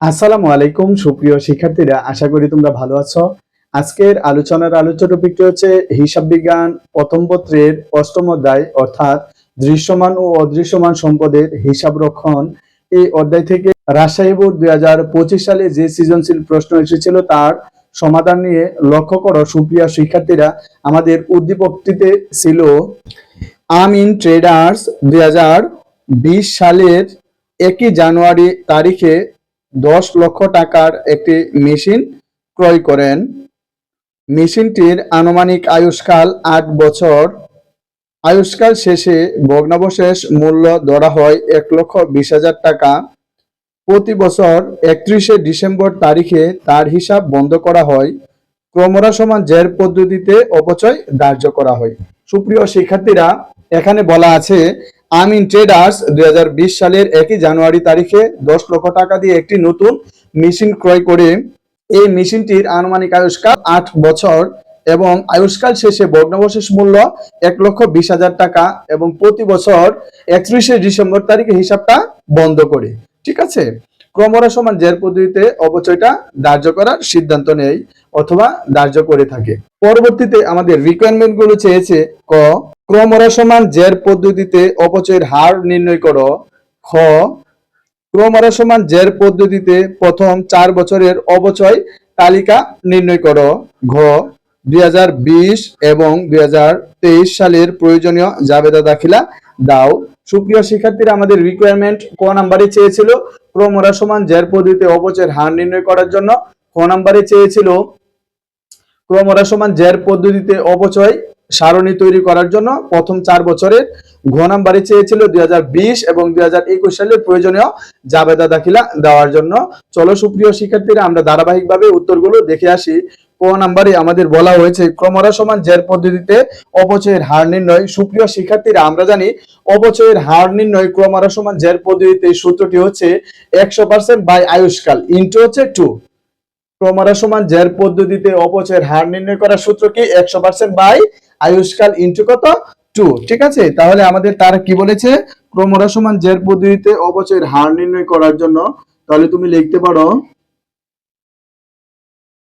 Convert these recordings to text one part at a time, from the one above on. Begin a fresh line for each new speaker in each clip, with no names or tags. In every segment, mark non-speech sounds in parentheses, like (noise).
আসসালামু আলাইকুম, সুপ্রিয় শিক্ষার্থীরা, আশা করি তোমরা ভালো আছো। আজকের আলোচনার আলোচ্য টপিকটি হচ্ছে হিসাব বিজ্ঞান প্রথম পত্রের অষ্টম অধ্যায়, অর্থাৎ দৃশ্যমান ও অদৃশ্যমান সম্পদের হিসাব রক্ষণ। এই অধ্যায় থেকে রাজশাহী বোর্ড দুই হাজার পঁচিশ সালে যে সৃজনশীল প্রশ্ন এসেছিল তার সমাধান নিয়ে লক্ষ্য করো, সুপ্রিয় শিক্ষার্থীরা, আমাদের উদ্দীপকটিতে ছিল, আম ইন ট্রেডার্স দুই হাজার বিশ সালের একই জানুয়ারি তারিখে দশ লক্ষ টাকার একটি মেশিন ক্রয় করেন। মেশিনটির আনুমানিক আয়ুষ্কাল আট বছর। আয়ুষ্কাল শেষে ভগ্নাবশেষ মূল্য ধরা হয় এক লক্ষ বিশ হাজার টাকা। প্রতি বছর একত্রিশে ডিসেম্বর তারিখে তার হিসাব বন্ধ করা হয়। ক্রমরা সমান জের পদ্ধতিতে অপচয় ধার্য করা হয়। সুপ্রিয় শিক্ষার্থীরা, এখানে বলা আছে আমিন ট্রেডার্স দু হাজার বিশ সালের একই জানুয়ারি তারিখে দশ লক্ষ টাকা দিয়ে একটি নতুন মেশিন ক্রয় করে এই মেশিনটির আনুমানিক আয়ুষ্কাল আট বছর এবং আয়ুষ্কাল শেষে ভগ্নাবশেষ মূল্য এক লক্ষ বিশ হাজার টাকা এবং প্রতি বছর একত্রিশে ডিসেম্বর তারিখে হিসাবটা বন্ধ করে। ঠিক আছে? ক্রমরা সমান জের পদ্ধতিতে অপচয়টা ধার্য করার সিদ্ধান্ত নেই অথবা ধার্য করে থাকে। পরবর্তীতে আমাদের রিকোয়ারমেন্টগুলো চেয়েছে ক, ক্রমরা সমান জের পদ্ধতিতে অপচয়ের হার নির্ণয় করো। খ, ক্রমরা সমান জের পদ্ধতিতে প্রথম চার বছরের অবচয় তালিকা নির্ণয় করো। ঘ, দুই হাজার বিশ এবং দুই হাজার তেইশ সালের প্রয়োজনীয় জাবেদা দাখিলা দাও। সুপ্রিয় শিক্ষার্থীরা, আমাদের রিকোয়ারমেন্ট ক নাম্বারে চেয়েছিল ক্রমরা সমান জের পদ্ধতিতে অবচয়ের হার নির্ণয় করার জন্য। ক নাম্বারে চেয়েছিল ক্রমরা সমান জের পদ্ধতিতে অপচয় সারণী তৈরি করার জন্য, প্রথম চার বছরের। ঘ নাম্বারে চেয়েছিল দুই হাজার বিশ এবং দুই হাজার একুশ সালের প্রয়োজনীয় জাবেদা দাখিলা দেওয়ার জন্য। চলো সুপ্রিয় শিক্ষার্থীরা, আমরা ধারাবাহিকভাবে উত্তরগুলো দেখে আসি। ক নাম্বারে আমাদের বলা হয়েছে ক্রমরা সমান জের পদ্ধতিতে অপচয়ের হার নির্ণয়। সুপ্রিয় শিক্ষার্থীরা, আমরা জানি অপচয়ের হার নির্ণয় ক্রমরা সমান জের পদ্ধতিতে সূত্রটি হচ্ছে একশো পার্সেন্ট বাই আয়ুষ্কাল ইন্টু হচ্ছে টু ক্রমরা সমান জের পদ্ধতিতে অপচয়ের হার নির্ণয় করার সূত্র কি? একশো পার্সেন্ট বাই আয়ুষ্কাল ইন্টু কত? টু ঠিক আছে? তাহলে আমাদের তারা কি বলেছে? ক্রমরা সমান জের পদ্ধতিতে অপচয়ের হার নির্ণয় করার জন্য। তাহলে তুমি লিখতে পারো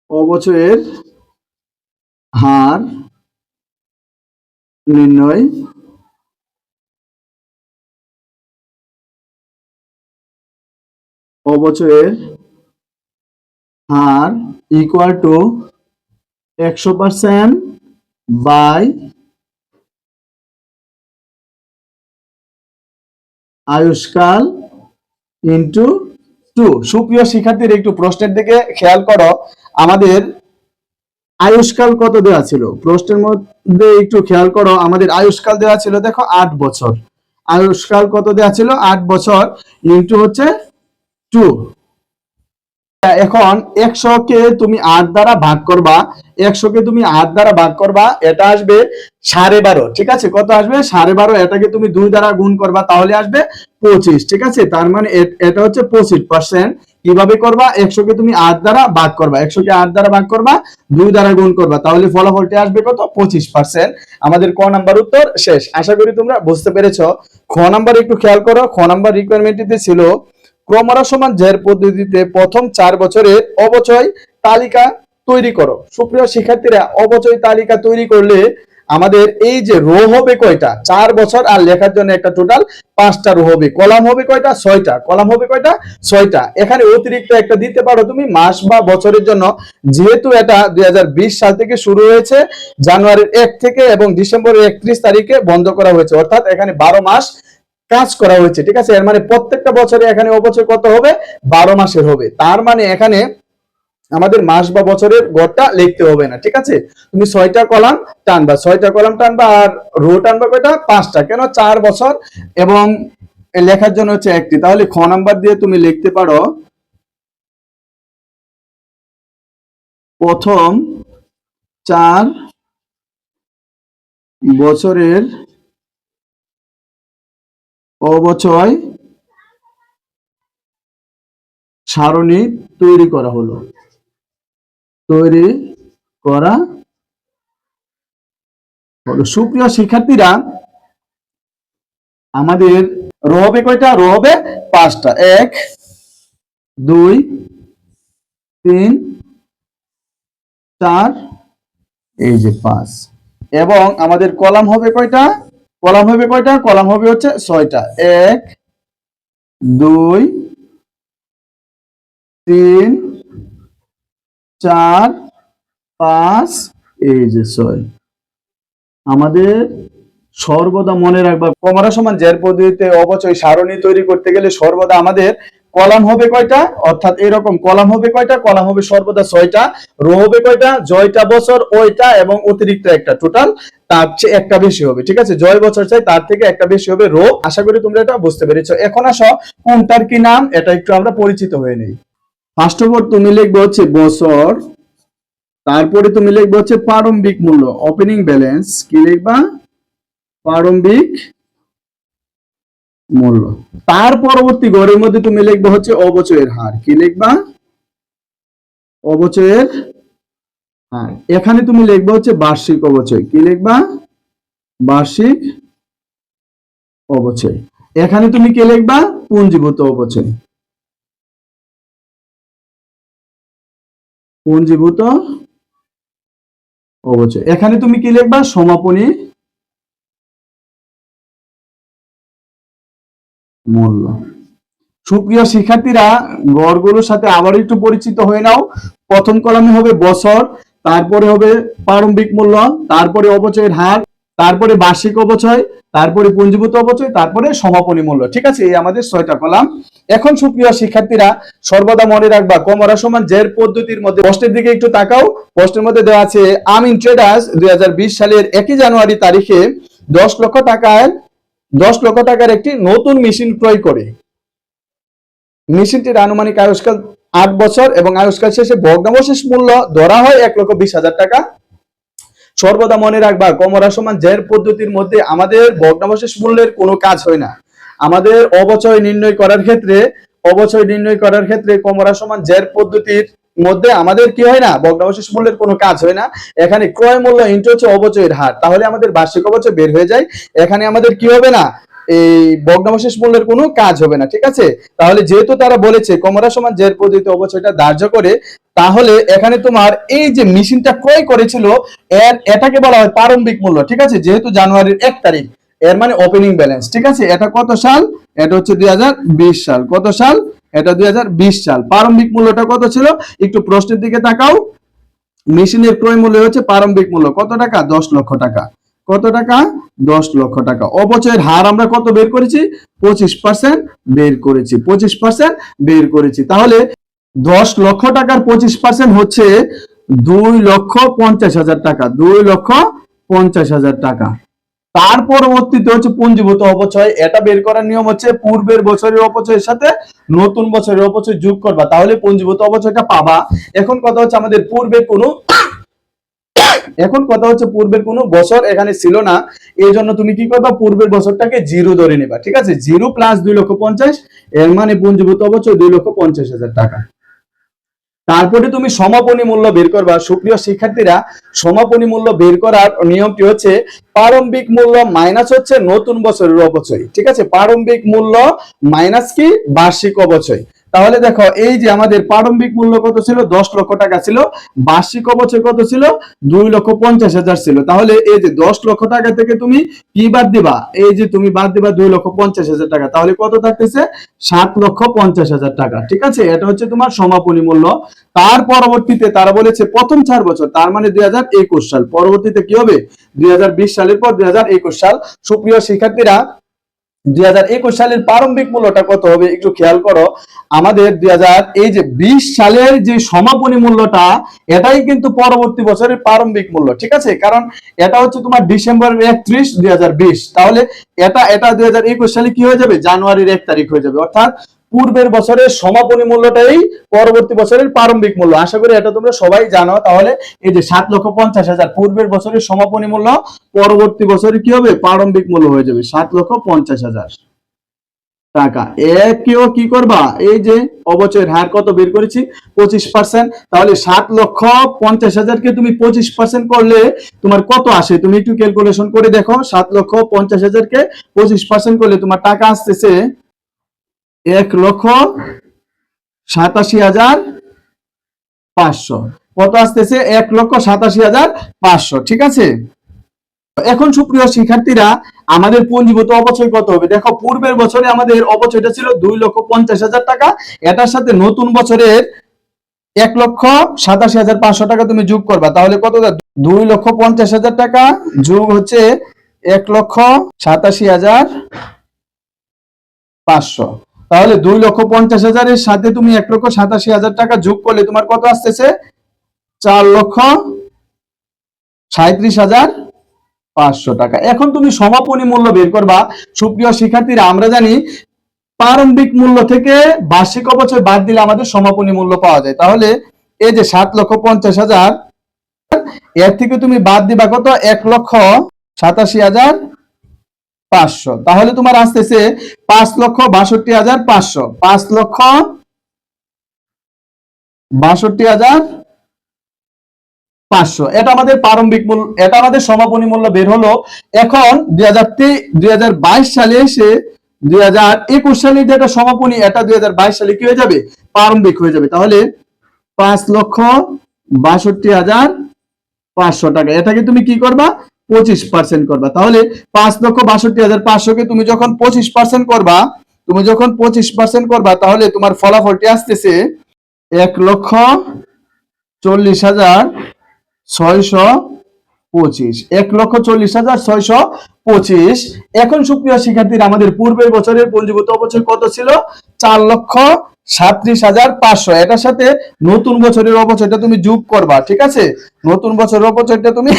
অবচয়ের হার নির্ণয়? অবচয়ের হার ইকুয়াল টু একশো পার্সেন্ট বাই আয়ুষ্কাল ইন্টু টু সুপ্রিয় শিক্ষার্থীর একটু প্রশ্নের দিকে খেয়াল করো। আমাদের আয়ুষ্কাল কত দেওয়া ছিল? প্রশ্নের মধ্যে একটু খেয়াল করো, আমাদের আয়ুষ্কাল দেওয়া ছিল দেখো আট বছর। আয়ুষ্কাল কত দেওয়া ছিল? আট বছর ইন্টু হচ্ছে টু। এখন একশো কে তুমি আট দ্বারা ভাগ করবা একশো কে তুমি আট দ্বারা ভাগ করবা, এটা আসবে সাড়ে বারো, ঠিক আছে? কত আসবে? সাড়ে বারো, এটাকে তুমি দুই দ্বারা গুণ করবা, তাহলে আসবে পঁচিশ, ঠিক আছে? তার মানে এটা হচ্ছে পঁচিশ পার্সেন্ট কীভাবে করবা? একশো কে তুমি আট দ্বারা ভাগ করবা। একশো কে আট দ্বারা ভাগ করবা, দুই দ্বারা গুণ করবা। তাহলে ফলাফলটি আসবে কত? পঁচিশ পার্সেন্ট আমাদের ক নাম্বার উত্তর? শেষ। আশা করি তোমরা বুঝতে পেরেছ। খ নাম্বার একটু খেয়াল করো। খ নাম্বার রিকোয়ারমেন্টটিতে ছিল ক্রমরা সমান জের পদ্ধতিতে প্রথম চার বছরের অবচয় তালিকা তৈরি করো। সুপ্রিয় শিক্ষার্থীরা, অবচয় তালিকা তৈরি করলে আমাদের এই যে রো হবে কয়টা? চার বছর আর লেখার জন্য একটা টোটাল পাঁচটা রো হবে। কলাম হবে কয়টা? ছয়টা। কলাম হবে কয়টা? ছয়টা। এখানে অতিরিক্ত একটা দিতে পারো তুমি, মাস বা বছরের জন্য। যেহেতু এটা দুই হাজার বিশ সাল থেকে শুরু হয়েছে, জানুয়ারির এক থেকে এবং ডিসেম্বরের একত্রিশ তারিখে বন্ধ করা হয়েছে। অর্থাৎ এখানে বারো মাস কাজ করা হয়েছে, ঠিক আছে? এর মানে প্রত্যেকটা বছরে এখানে অবচয় কত হবে? বারো মাসের হবে। তার মানে এখানে আমাদের মাস বা বছরের গড়টা লিখতে হবে না, ঠিক আছে? তুমি ছয়টা কলাম টানবা, ছয়টা কলাম টানবা আর রো টানবা কয়টা? পাঁচটা, কেন? চার বছর এবং লেখার জন্য হচ্ছে একটি। তাহলে খ নাম্বার দিয়ে তুমি লিখতে পারো, প্রথম চার বছরের অবচয় সারণী তৈরি করা হলো। তৈরি করা সুপ্রিয় শিক্ষার্থীরা, আমাদের রো হবে কয়টা? রো হবে পাঁচটা। এক, দুই, তিন, চার, এই যে পাঁচ। এবং আমাদের কলাম হবে কয়টা? কলাম হবে কয়টা? কলাম হবে হচ্ছে ছয়টা। এক, দুই, তিন চার, পাঁচ, এই যে ছয়। আমাদের সর্বদা মনে রাখবা, কমরা সমান জের পদ্ধতিতে অবচয় সারণী তৈরি করতে গেলে সর্বদা আমাদের কলাম হবে কয়টা? অর্থাৎ এরকম কলাম হবে কয়টা? কলাম হবে সর্বদা ছয়টা, রো হবে কয়টা? জয়টা বছর, ওইটা এবং অতিরিক্ত একটা। টোটাল তার চেয়ে একটা বেশি হবে, ঠিক আছে? জয় বছর চাই, তার থেকে একটা বেশি হবে রো। আশা করি তোমরা এটা বুঝতে পেরেছ। এখন আসো, কোনটার কি নাম? এটা একটু আমরা পরিচিত হয়ে নেই। ফার্স্ট অফ অল তুমি লিখবে হচ্ছে বছর, তারপরে তুমি লিখবে হচ্ছে প্রারম্ভিক মূল্য ওপেনিং ব্যালেন্স কি লিখবা? প্রারম্ভিক মূল্য। তার পরবর্তী ঘরের মধ্যে তুমি লিখবে হচ্ছে অবচয়ের হার, কি লিখবা? অবচয়ের হার। এখানে তুমি লিখবে হচ্ছে বার্ষিক অবচয়, কি লিখবা? বার্ষিক অবচয়। এখানে তুমি কি লিখবা? পুঞ্জীভূত অবচয়। পুঞ্জীভূত অবচয়। এখানে তুমি কি লিখবা? সমাপনী মূল্য। সুপ্রিয় শিক্ষার্থীরা, গড়গুলোর সাথে আবার একটু পরিচিত হয়ে নাও। প্রথম কলামে হবে বছর, তারপরে হবে প্রারম্ভিক মূল্য, তারপরে অবচয়ের হার, তারপরে বার্ষিক অবচয়, তারপরে পুঞ্জীভূত অবচয়, তারপরে সমাপনী মূল্য। ঠিক আছে, এই আমাদের ছয়টা কলাম। এখন সুপ্রিয় শিক্ষার্থীরা, সর্বদা মনে রাখবা, কমরা সমান জের পদ্ধতির মধ্যে পোস্টের দিকে একটু তাকাও। পোস্টের মধ্যে দেওয়া আছে, আমিন ট্রেডার্স দুই হাজার বিশ সালের একই জানুয়ারি তারিখে দশ লক্ষ টাকায় দশ লক্ষ টাকার একটি নতুন মেশিন ক্রয় করে। মেশিনটির আনুমানিক আয়ুষ্কাল আট বছর এবং আয়ুষ্কাল শেষে ভগ্নাবশেষ মূল্য ধরা হয় এক লক্ষ বিশ হাজার টাকা। সর্বদা মনে রাখবা, কমরা সমান জের পদ্ধতির মধ্যে আমাদের ভগ্নাবশেষ মূল্যের কোনো কাজ হয় না। আমাদের অবচয় নির্ণয় করার ক্ষেত্রে, অবচয় নির্ণয় করার ক্ষেত্রে কমরা সমান জের পদ্ধতির মধ্যে আমাদের কি হয় না? ভগ্নাবশেষ মূল্যের কোনো কাজ হয় না। এখানে ক্রয় মূল্য ইন্টু হচ্ছে অবচয়ের হার। তাহলে আমাদের বার্ষিক অবচয় বের হয়ে যায়। এখানে আমাদের কি হবে না? এই ভগ্নাবশেষ মূল্যের কোনো কাজ হবে না, ঠিক আছে? তাহলে যেহেতু তারা বলেছে কমরা সমান জের পদ্ধতি অবচয়টা ধার্য করে, তাহলে এখানে তোমার এই যে মেশিনটা ক্রয় করেছিল, এর এটাকে বলা হয় প্রারম্ভিক মূল্য, ঠিক আছে? যেহেতু জানুয়ারির এক তারিখ। এর মানে ওপেনিং ব্যালেন্স ঠিক আছে? এটা কত সাল? এটা হচ্ছে দু হাজার বিশ সাল। কত সাল? এটা দুই হাজার বিশ সাল। প্রারম্ভিক মূল্যটা কত ছিল? একটু প্রশ্নের দিকে তাকাও। মেশিনের ক্রয় মূল্য হচ্ছে প্রারম্ভিক মূল্য। কত টাকা? দশ লক্ষ টাকা। কত টাকা? দশ লক্ষ টাকা। অপচয়ের হার আমরা কত বের করেছি? পঁচিশ পার্সেন্ট বের করেছি। পঁচিশ পার্সেন্ট বের করেছি। তাহলে দশ লক্ষ টাকার পঁচিশ পার্সেন্ট হচ্ছে দুই লক্ষ পঞ্চাশ হাজার টাকা। দুই লক্ষ পঞ্চাশ হাজার টাকা। তার পরবর্তীতে হচ্ছে পুঞ্জীভূত অপচয়। এটা বের করার নিয়ম হচ্ছে পূর্বের বছরের অপচয়ের সাথে নতুন বছরের অপচয় যোগ করবা। তাহলে পুঞ্জীভূত অপচয়টা পাবা। এখন কথা হচ্ছে আমাদের পূর্বে কোনো এখন কথা হচ্ছে পূর্বের কোনো বছর এখানে ছিল না। এই জন্য তুমি কি করবা? পূর্বের বছরটাকে জিরো ধরে নিবা। ঠিক আছে? জিরো প্লাস দুই লক্ষ পঞ্চাশ। এর মানে পুঞ্জীভূত অবচয় দুই লক্ষ পঞ্চাশ হাজার টাকা। তারপরে তুমি সমাপনী মূল্য বের করবা। সুপ্রিয় শিক্ষার্থীরা, সমাপনী মূল্য বের করার নিয়মটি হচ্ছে, প্রারম্ভিক মূল্য মাইনাস হচ্ছে নতুন বছরের অবচয় ঠিক আছে? প্রারম্ভিক মূল্য মাইনাস কি? বার্ষিক অবচয় তাহলে দেখো, এই যে আমাদের প্রারম্ভিক মূল্য কত ছিল? দশ লক্ষ টাকা ছিল। বার্ষিক অবচয় কত ছিল? দুই লক্ষ পঞ্চাশ হাজার ছিল। তাহলে এই যে দশ লক্ষ টাকা থেকে তুমি কি বাদ দিবা? এই যে তুমি বাদ দিবা দুই লক্ষ পঞ্চাশ হাজার টাকা। তাহলে কত থাকতেছে? সাত লক্ষ পঞ্চাশ হাজার টাকা। ঠিক আছে? এটা হচ্ছে তোমার সমাপনী মূল্য। তার পরবর্তীতে তারা বলেছে, প্রথম চার বছর, তার মানে দুই হাজার একুশ সাল। পরবর্তীতে কি হবে? দুই হাজার বিশ সালের পর দুই হাজার একুশ সাল। সুপ্রিয় শিক্ষার্থীরা দুই সালের প্রারম্ভিক মূল্যটা কত হবে একটু খেয়াল করো। আমাদের দুই হাজার এই যে বিশ সালের যে সমাপনী মূল্যটা, এটাই কিন্তু পরবর্তী বছরের প্রারম্ভিক মূল্য, ঠিক আছে? কারণ এটা হচ্ছে তোমার ডিসেম্বর একত্রিশ, দুই তাহলে এটা এটা দুই হাজার একুশ সালে কি হয়ে যাবে? জানুয়ারির এক তারিখ হয়ে যাবে। অর্থাৎ পূর্বের বছরের সমাপনী মূল্যটাই পরবর্তী বছরের প্রারম্ভিক মূল্য। আশা করি এটা তোমরা সবাই জানো। তাহলে এই যে সাত লক্ষ পঞ্চাশ হাজার পূর্বের বছরের সমাপনী মূল্য, পরবর্তী বছরে কি হবে? প্রারম্ভিক মূল্য হয়ে যাবে সাত লক্ষ পঞ্চাশ হাজার টাকা। একেও কি করবা? এই যে অবচয়ের হার কত বের করেছি? পঁচিশ পার্সেন্ট তাহলে সাত লক্ষ পঞ্চাশ হাজারকে তুমি পঁচিশ পার্সেন্ট করলে তোমার কত আসে? তুমি একটু ক্যালকুলেশন করে দেখো। সাত লক্ষ পঞ্চাশ হাজারকে পঁচিশ পার্সেন্ট করলে তোমার টাকা আসতেছে এক লক্ষ সাতাশি হাজার পাঁচশো। কত আসতেছে? এক লক্ষ সাতাশি হাজার পাঁচশো, ঠিক আছে? এখন সুপ্রিয় শিক্ষার্থীরা, আমাদের পুঞ্জীভূত অবচয় কত হবে? দেখো, পূর্বের বছরে আমাদের অবচয়টা ছিল দুই লক্ষ পঞ্চাশ হাজার টাকা। এটার সাথে নতুন বছরের এক লক্ষ সাতাশি হাজার পাঁচশো টাকা তুমি যোগ করবা। তাহলে কত? দুই লক্ষ পঞ্চাশ হাজার টাকা যোগ হচ্ছে এক লক্ষ সাতাশি হাজার পাঁচশো। তাহলে দুই লক্ষ পঞ্চাশ হাজারের সাথে তুমি এক লক্ষ সাতাশি হাজার টাকা যোগ করলে তোমার কত আসতেছে? চার লক্ষ সাঁত্রিশ হাজার পাঁচশো টাকা। এখন তুমি সমাপনী মূল্য বের করবা। সুপ্রিয় শিক্ষার্থীরা, আমরা জানি প্রারম্ভিক মূল্য থেকে বার্ষিক অবচয় বাদ দিলে আমাদের সমাপনী মূল্য পাওয়া যায়। তাহলে এই যে সাত লক্ষ পঞ্চাশ হাজার, এর থেকে তুমি বাদ দিবা কত? এক লক্ষ সাতাশি হাজার পাঁচশো। তাহলে তোমার আসতেছে পাঁচ লক্ষ বাষট্টি হাজার পাঁচশো। পাঁচ লক্ষ বাষট্টি হাজার পাঁচশো। এটা আমাদের প্রারম্ভিক মূল্য এটা আমাদের সমাপনী মূল্য বের হলো। এখন দুই হাজার সালে এসে দুই হাজার একুশ সালে যেটা সমাপনী, এটা দুই হাজার বাইশ সালে কি হয়ে যাবে? প্রারম্ভিক হয়ে যাবে। তাহলে পাঁচ লক্ষ বাষট্টি হাজার পাঁচশো টাকা। এটাকে তুমি কি করবা? পঁচিশ পার্সেন্ট করবা। তাহলে পাঁচ লক্ষ বাষট্টি হাজার পাঁচশোকে তুমি যখন পঁচিশ পার্সেন্ট করবা, তুমি যখন পঁচিশ পার্সেন্ট করবা, তাহলে তোমার ফলাফলটি আসতেছে এক লক্ষ চল্লিশ হাজার ছয়শো পঁচিশ। এক লক্ষ চল্লিশ হাজার ছয়শো পঁচিশ। এখন সুপ্রিয় শিক্ষার্থীরা, আমাদের পূর্বের বছরের পঞ্জীভূত অবচয় কত ছিল? চার লক্ষ সাত্রিশ হাজার পাঁচশো। এটার সাথে নতুন বছরের অবচয়টা তুমি যোগ করবা, ঠিক আছে? নতুন বছরের অবচয়টা তুমি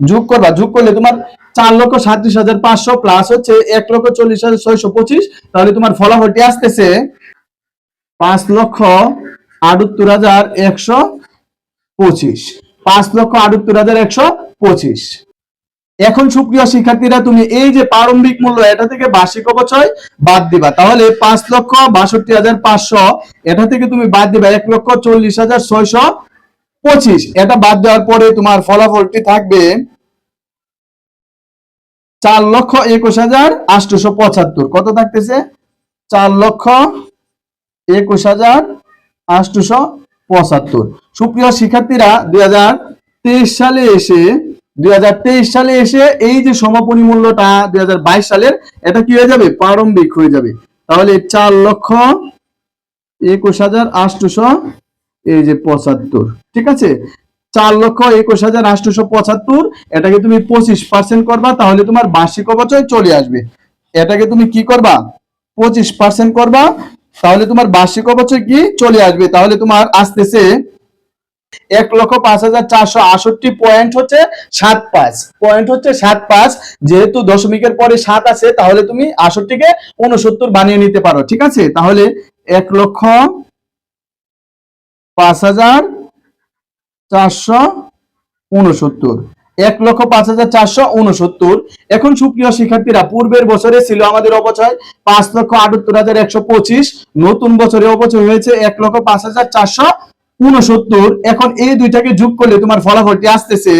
যোগ করবা, যোগ করলে তোমার চার লক্ষ সাত্রিশ হাজার পাঁচশো প্লাস হচ্ছে এক লক্ষ চল্লিশ হাজার ছয়শো পঁচিশ। তাহলে তোমার ফলাফলটি আসতেছে পাঁচ লক্ষ আটাত্তর হাজার একশো পঁচিশ। পাঁচ লক্ষ আটাত্তর হাজার একশো পঁচিশ। এখন সুপ্রিয় শিক্ষার্থীরা, তুমি এই যে প্রারম্ভিক মূল্য, এটা থেকে বার্ষিক অবচয় বাদ দিবা। তাহলে পাঁচ লক্ষ বাষট্টি হাজার পাঁচশো, এটা থেকে তুমি বাদ দিবা এক লক্ষ চল্লিশ হাজার ছয়শো পঁচিশ। এটা বাদ দেওয়ার পরে তোমার ফলাফলটি থাকবে চার লক্ষ একুশ হাজার আটশোশো পঁচাত্তর। কত থাকতেছে? চার লক্ষ একুশ হাজার আটশোশো পঁচাত্তর। সুপ্রিয় শিক্ষার্থীরা, দুই হাজার তেইশ সালে এসে, দুই হাজার তেইশ সালে এসে এই যে সমাপনী মূল্যটা দুই হাজার বাইশ সালের, এটা কি হয়ে যাবে? প্রারম্ভিক হয়ে যাবে। তাহলে চার লক্ষ একুশ হাজার আটশোশো এই যে পঁচাত্তর, ঠিক আছে? চার লক্ষ একুশ হাজার আটশোশো পঁচাত্তর, এটাকে তুমি পঁচিশ পার্সেন্ট করবা, তাহলে তোমার বার্ষিক অবচয় চলে আসবে। এটাকে তুমি কি করবা? পঁচিশ পার্সেন্ট করবা, তাহলে তোমার বার্ষিক অবচয় কি? চলে আসবে। তাহলে তোমার আসতেছে এক লক্ষ পাঁচ হাজার চারশো আষট্টি পয়েন্ট হচ্ছে সাত পাঁচ। পয়েন্ট হচ্ছে সাত পাঁচ, যেহেতু দশমিকের পরে সাত আছে, তাহলে তুমি আষট্টিকে উনসত্তর বানিয়ে নিতে পারো, ঠিক আছে? তাহলে এক লক্ষ পাঁচ হাজার চারশো উনসত্তর। এক লক্ষ পাঁচ হাজার চারশো উনসত্তর। এখন সুপ্রিয় শিক্ষার্থীরা, পূর্বের বছরে ছিল আমাদের অবচয় পাঁচ লক্ষ আটাত্তর হাজার একশো পঁচিশ। নতুন বছরে অবচয় হয়েছে এক লক্ষ পাঁচ হাজার চারশো উনসত্তর। এখন এই দুইটাকে যোগ করলে তোমার ফলাফলটি আসতেছে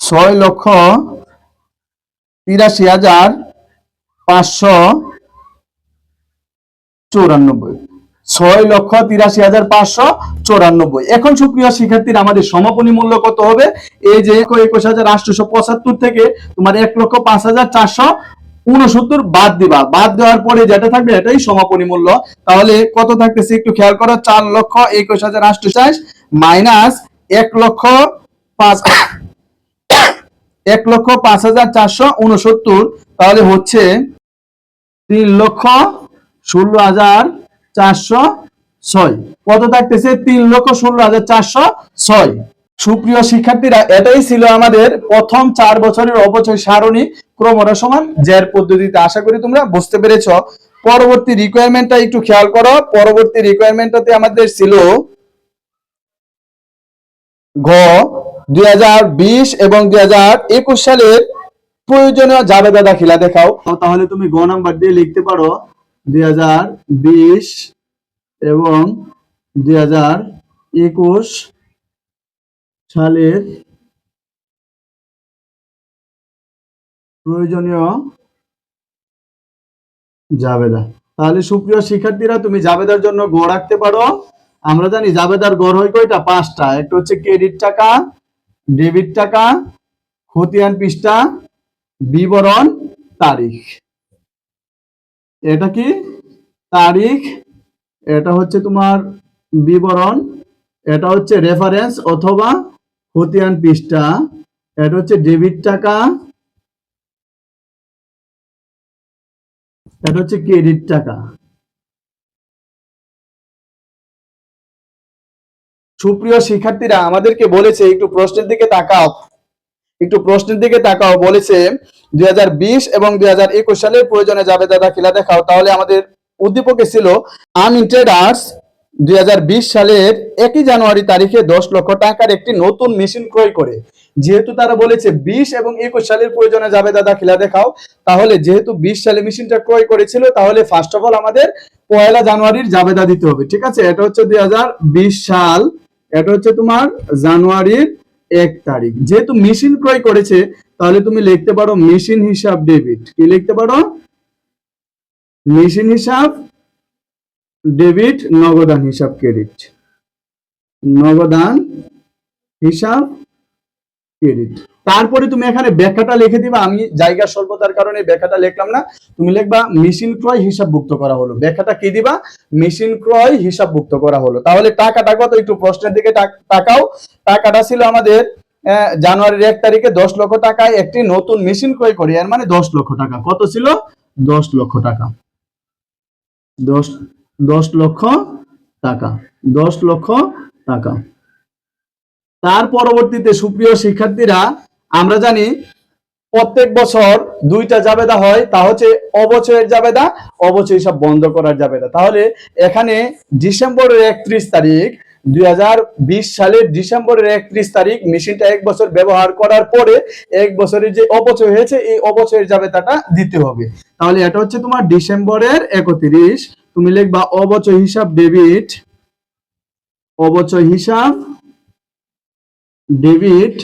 ছয় লক্ষ তিরাশি হাজার পাঁচশো চৌরানব্বই। ছয় লক্ষ তিরাশি হাজার পাঁচশো চৌরানব্বই। এখন সুপ্রিয় শিক্ষার্থীরা, আমাদের সমাপনী মূল্য কত হবে? এই যে একুশ হাজার আটশোশো পঁচাত্তর থেকে তোমার এক লক্ষ পাঁচ হাজার চারশো উনসত্তর বাদ দিবা। বাদ দেওয়ার পরে যেটা থাকবে এটাই সমাপনী মূল্য। তাহলে কত থাকতেছে একটু খেয়াল করো, চার লক্ষ একুশ হাজার আটশো চাষ মাইনাস এক লক্ষ পাঁচ (coughs) এক লক্ষ পাঁচ হাজার চারশো উনসত্তর। তাহলে হচ্ছে তিন লক্ষ ষোলো হাজার চারশো ছয়। কত থাকতেছে? তিন লক্ষ ষোলো হাজার চারশো ছয়। সুপ্রিয় শিক্ষার্থীরা, এটাই ছিল আমাদের প্রথম চার বছরের অবচয় সারণী ক্রমরা সমান জের পদ্ধতিতে। আশা করি তোমরা বুঝতে পেরেছ। পরবর্তী রিকোয়ারমেন্টটা একটু খেয়াল করো। পরবর্তী রিকোয়ারমেন্টটাতে আমাদের ছিল ঘ, দুই হাজার বিশ এবং দুই হাজার একুশ সালের প্রয়োজনীয় জাবেদা দাখিলা দেখাও। তাহলে তুমি গ নাম্বার দিয়ে লিখতে পারো। দুই হাজার বিশ এবং দুই হাজার একুশ সালের প্রয়োজনীয় জাবেদা। তাহলে সুপ্রিয় শিক্ষার্থীরা, তুমি জাবেদার জন্য গড় রাখতে পারো। আমরা জানি জাবেদার গড় হয় কয়টা? পাঁচটা। একটা হচ্ছে ক্রেডিট টাকা, ডেবিট টাকা, খতিয়ান পৃষ্ঠা, বিবরণ, তারিখ। এটা কি? তারিখ, এটা হচ্ছে তোমার বিবরণ, এটা হচ্ছে রেফারেন্স অথবা হতিয়ান পৃষ্ঠা, এটা হচ্ছে ডেবিট টাকা, এটা হচ্ছে ক্রেডিট টাকা। সুপ্রিয় শিক্ষার্থীরা, আমাদেরকে বলেছে, একটু প্রশ্নের দিকে তাকাও। একটু প্রশ্নের দিকে তাকাও, বলেছে, দুই হাজার বিশ এবং দুই সালের প্রয়োজনে যাবে দাদা খেলা দেখাও। তাহলে আমাদের উদ্দীপকে ছিল আনইন্টেডার্স দুই সালের একই জানুয়ারি তারিখে দশ লক্ষ টাকার একটি নতুন মেশিন ক্রয় করে। যেহেতু তারা বলেছে বিশ এবং একুশ সালের প্রয়োজনে যাবে দাদা খেলা দেখাও, তাহলে যেহেতু বিশ সালে মেশিনটা ক্রয় করেছিল, তাহলে ফার্স্ট অফ অল আমাদের পয়লা জানুয়ারির জাবেদা দিতে হবে, ঠিক আছে? এটা হচ্ছে দুই হাজার বিশ সাল, এটা হচ্ছে তোমার জানুয়ারির এক তারিখ। যেহেতু মেশিন ক্রয় করেছে, তাহলে তুমি লিখতে পারো মেশিন হিসাব ডেবিট কি লিখতে পারো? মেশিন হিসাব ডেবিট নগদান হিসাব ক্রেডিট নগদান হিসাব ক্রেডিট তারপরে তুমি এখানে ব্যাখ্যাটা লিখে দিবা, আমি জায়গা স্বল্পতার কারণে ব্যাখ্যাটা লিখলাম না। তুমি লিখবা, মেশিন ক্রয় হিসাবভুক্ত করা হলো। ব্যাখ্যাটা কি দিবা? মেশিন ক্রয় হিসাবভুক্ত করা হলো। তাহলে টাকাটা কত? একটু প্রশ্নের দিকে টাকাও টাকাটা ছিল আমাদের জানুয়ারির এক তারিখে দশ লক্ষ টাকায় একটি নতুন মেশিন ক্রয় করি, এর মানে দশ লক্ষ টাকা। কত ছিল? দশ লক্ষ টাকা। দশ দশ লক্ষ টাকা। দশ লক্ষ টাকা। তার পরবর্তীতে সুপ্রিয় শিক্ষার্থীরা আমরা জানি প্রত্যেক বছর দুইটা জাবেদা হয়, তা হচ্ছে অবচয়ের জাবেদা, অবচয় সব বন্ধ করার জাবেদা। তাহলে এখানে ডিসেম্বরের একত্রিশ তারিখ, দুই হাজার বিশ সালের ডিসেম্বরের একত্রিশ তারিখ, মেশিনটা এক বছর ব্যবহার করার পরে এক বছরের যে অপচয় হয়েছে, এই অপচয়ের জাবেদাটা দিতে হবে। তাহলে এটা হচ্ছে তোমার ডিসেম্বরের একত্রিশ। তুমি লিখবা অবচয় হিসাব ডেবিট, অবচয় হিসাব ডেবিট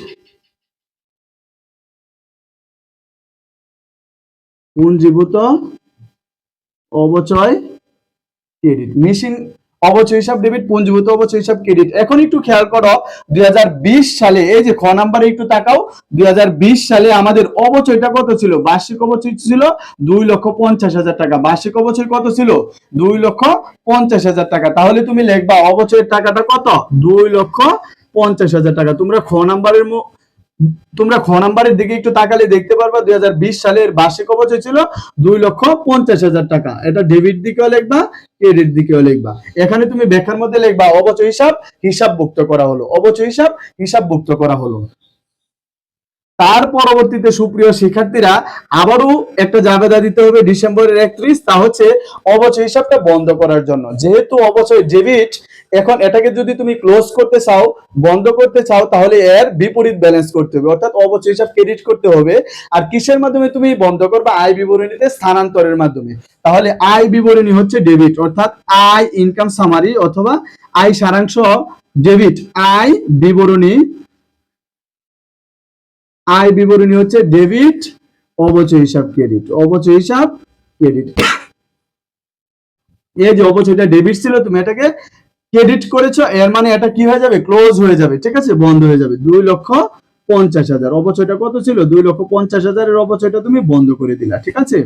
পুঞ্জীভূত অবচয় ক্রেডিট মেশিন অবচয় হিসাব ডেবিট পুঞ্জীভূত অবচয় হিসাব ক্রেডিট এখন একটু খেয়াল করো, দুই সালে, এই যে খ নাম্বারে একটু তাকাও, দুই হাজার বিশ সালে আমাদের অবচয়টা কত ছিল? বার্ষিক অবচয় ছিল দুই লক্ষ পঞ্চাশ হাজার টাকা। বার্ষিক অবচয় কত ছিল? দুই লক্ষ পঞ্চাশ হাজার টাকা। তাহলে তুমি লিখবা, অবচয়ের টাকাটা কত? দুই লক্ষ পঞ্চাশ হাজার টাকা। তোমরা খ নাম্বারের তোমরা খ নাম্বারের দিকে একটু তাকালে দেখতে পারবা, দুই সালের বার্ষিক অবচয় ছিল দুই লক্ষ পঞ্চাশ হাজার টাকা। এটা ডেবিট দিকেও লিখবা ক্রেডিট দিকেও লিখবা। এখানে তুমি ব্যাখ্যার মধ্যে লিখবা অবচয় হিসাব, হিসাবভুক্ত করা হলো। অবচয় হিসাব, হিসাবভুক্ত করা হলো। তার পরবর্তীতে সুপ্রিয় শিক্ষার্থীরা আবারও একটা জাবেদা দিতে হবে ডিসেম্বরের একত্রিশ, তা হচ্ছে অবচয় হিসাবটা বন্ধ করার জন্য। যেহেতু অবচয় ডেবিট এখন এটাকে যদি তুমি ক্লোজ করতে চাও, বন্ধ করতে চাও, তাহলে এর বিপরীত ব্যালেন্স করতে হবে। অর্থাৎ অবচয় হিসাব ক্রেডিট করতে হবে। আর কিসের মাধ্যমে তুমি বন্ধ করবে? আয় বিবরণীতে স্থানান্তরের মাধ্যমে। তাহলে আয় বিবরণী হচ্ছে ডেবিট অর্থাৎ আয় ইনকাম সামারি অথবা আয় সারাংশ ডেবিট আয় বিবরণী আয় বিবরণী হচ্ছে ডেবিট অবচয় হিসাব ক্রেডিট অবচয় হিসাব ক্রেডিট এই যে অবচয়টা ডেবিট ছিল, তুমি এটাকে ক্রেডিট করেছ, এর মানে এটা কি হয়ে যাবে? ক্লোজ হয়ে যাবে, ঠিক আছে? বন্ধ হয়ে যাবে। দুই লক্ষ পঞ্চাশ হাজার। অবচয়টা কত ছিল? দুই লক্ষ পঞ্চাশ হাজারের অবচয়টা তুমি বন্ধ করে দিলা, ঠিক আছে?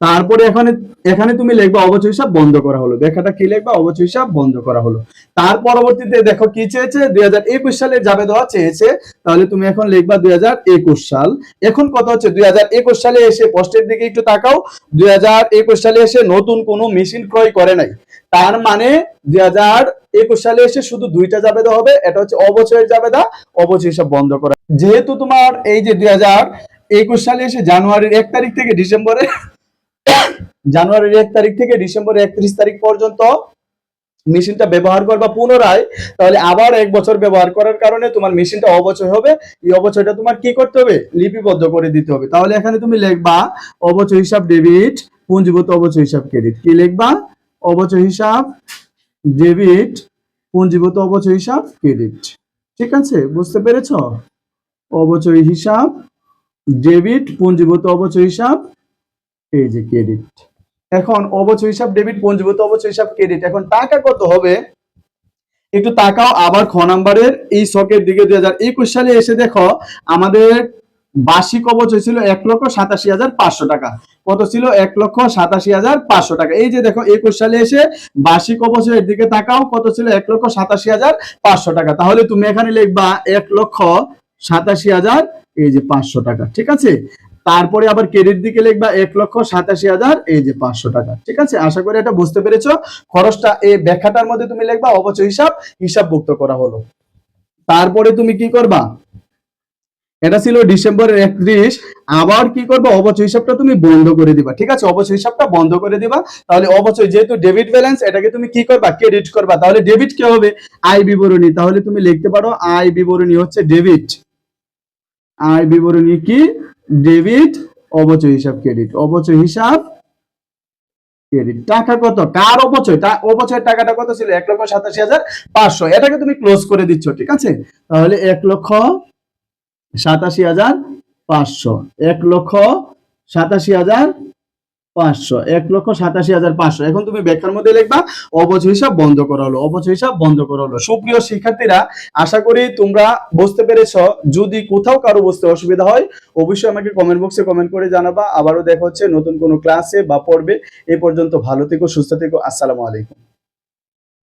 তারপরে এখানে এখানে তুমি লিখবা অবচয় হিসাব বন্ধ করা হলো। ব্যাখ্যাটা কি লিখবা? অবচয় হিসাব বন্ধ করা হলো। তার পরবর্তীতে দেখো কি চেয়েছে? দুই হাজার একুশ সালে যাবে দেওয়া চেয়েছে। তাহলে তুমি এখন লিখবা দুই হাজার একুশ সাল। এখন কত হচ্ছে দুই হাজার একুশ সালে এসে পোস্টের দিকে একটু তাকাও। দুই হাজার একুশ সালে এসে নতুন কোনো মেশিন ক্রয় করে নাই। তার মানে দুই হাজার একুশ সালে এসে শুধু দুইটা জাবেদা হবে। এটা হচ্ছে অবচয়ের জাবেদা অবচয় হিসাব বন্ধ করা। যেহেতু তোমার এই যে দুই হাজার একুশ সালে এসে জানুয়ারির এক তারিখ থেকে ডিসেম্বরে জানুয়ারির এক তারিখ থেকে ডিসেম্বরের একত্রিশ তারিখ পর্যন্ত মেশিনটা ব্যবহার করবা পুনরায়, তাহলে আবার এক বছর ব্যবহার করার কারণে তোমার মেশিনটা অবচয় হবে। এই অবচয়টা তোমার কি করতে হবে? লিপিবদ্ধ করে দিতে হবে। তাহলে এখানে তুমি লিখবা অবচয় হিসাব ডেবিট, পুঞ্জীভূত অবচয় হিসাব ক্রেডিট। কি লিখবা? অবচয় হিসাব ডেবিট, পুঞ্জীভূত অবচয় হিসাব ক্রেডিট। ঠিক আছে? বুঝতে পেরেছ? অবচয় হিসাব ডেবিট, পুঞ্জীভূত অবচয় হিসাব এই যে ক্রেডিট এখন অবচয় হিসাব ডেবিট পঞ্জীভূত অবচয় হিসাব ক্রেডিট এখন টাকা কত হবে? একটু তাকাও আবার খ নাম্বারের এই শকের দিকে দুই হাজার একুশ সালে এসে দেখো, আমাদের বার্ষিক অবচয় ছিল এক লক্ষ সাতাশি হাজার পাঁচশো টাকা। কত ছিল? এক লক্ষ সাতাশি হাজার পাঁচশো টাকা। এই যে দেখো, একুশ সালে এসে বার্ষিক অবচয়ের দিকে তাকাও, কত ছিল? এক লক্ষ সাতাশি হাজার পাঁচশো টাকা। তাহলে তুমি এখানে লিখবা এক লক্ষ সাতাশি হাজার, এই যে পাঁচশো টাকা। ঠিক আছে? তারপরে আবার ক্রেডিট দিকে লিখবা এক লক্ষ সাতাশি হাজার, এই যে পাঁচশো টাকা। ঠিক আছে? আশা করি এটা বুঝতে পেরেছ। খরচটা এই ব্যাখ্যাটার মধ্যে তুমি লিখবা, অবচয় হিসাব, হিসাবভুক্ত করা হলো। তারপরে তুমি কি করবা? এটা ছিল ডিসেম্বরের একত্রিশ। আবার কি করবে? অবচয় হিসাবটা তুমি বন্ধ করে দিবা। ঠিক আছে? অবচয় হিসাবটা বন্ধ করে দিবা। তাহলে অবচয় যেহেতু ডেবিট ব্যালেন্স এটাকে তুমি কি করবা? ক্রেডিট করবা। তাহলে ডেবিট কি হবে? আয় বিবরণী। তাহলে তুমি লিখতে পারো, আয় বিবরণী হচ্ছে ডেবিট আয় বিবরণী কি? ডেবিট অবচয় হিসাব, ক্রেডিট। অবচয় হিসাব, ক্রেডিট। টাকা কত? কার অবচয় অবচয়ের টাকাটা কত ছিল? এক লক্ষ সাতাশি হাজার পাঁচশো। এটাকে তুমি ক্লোজ করে দিচ্ছ, ঠিক আছে? তাহলে এক লক্ষ সাতাশি হাজার পাঁচশো। এক লক্ষ সাতাশি হাজার পাঁচশো, এক লক্ষ সাতাশি হাজার পাঁচশো। এখন তুমি ব্যাখ্যার মধ্যে লিখবা অবচয় হিসাব বন্ধ করা হলো অবচয় হিসাব বন্ধ করা হলো। সুপ্রিয় শিক্ষার্থীরা, আশা করি তোমরা বুঝতে পেরেছ, যদি কোথাও কারও বুঝতে অসুবিধা হয়, অবশ্যই আমাকে কমেন্ট বক্সে কমেন্ট করে জানাবা। আবারও দেখা হচ্ছে নতুন কোনো ক্লাসে বা পড়বে এ পর্যন্ত ভালো থেকো, সুস্থ থেকো। আসসালামু আলাইকুম।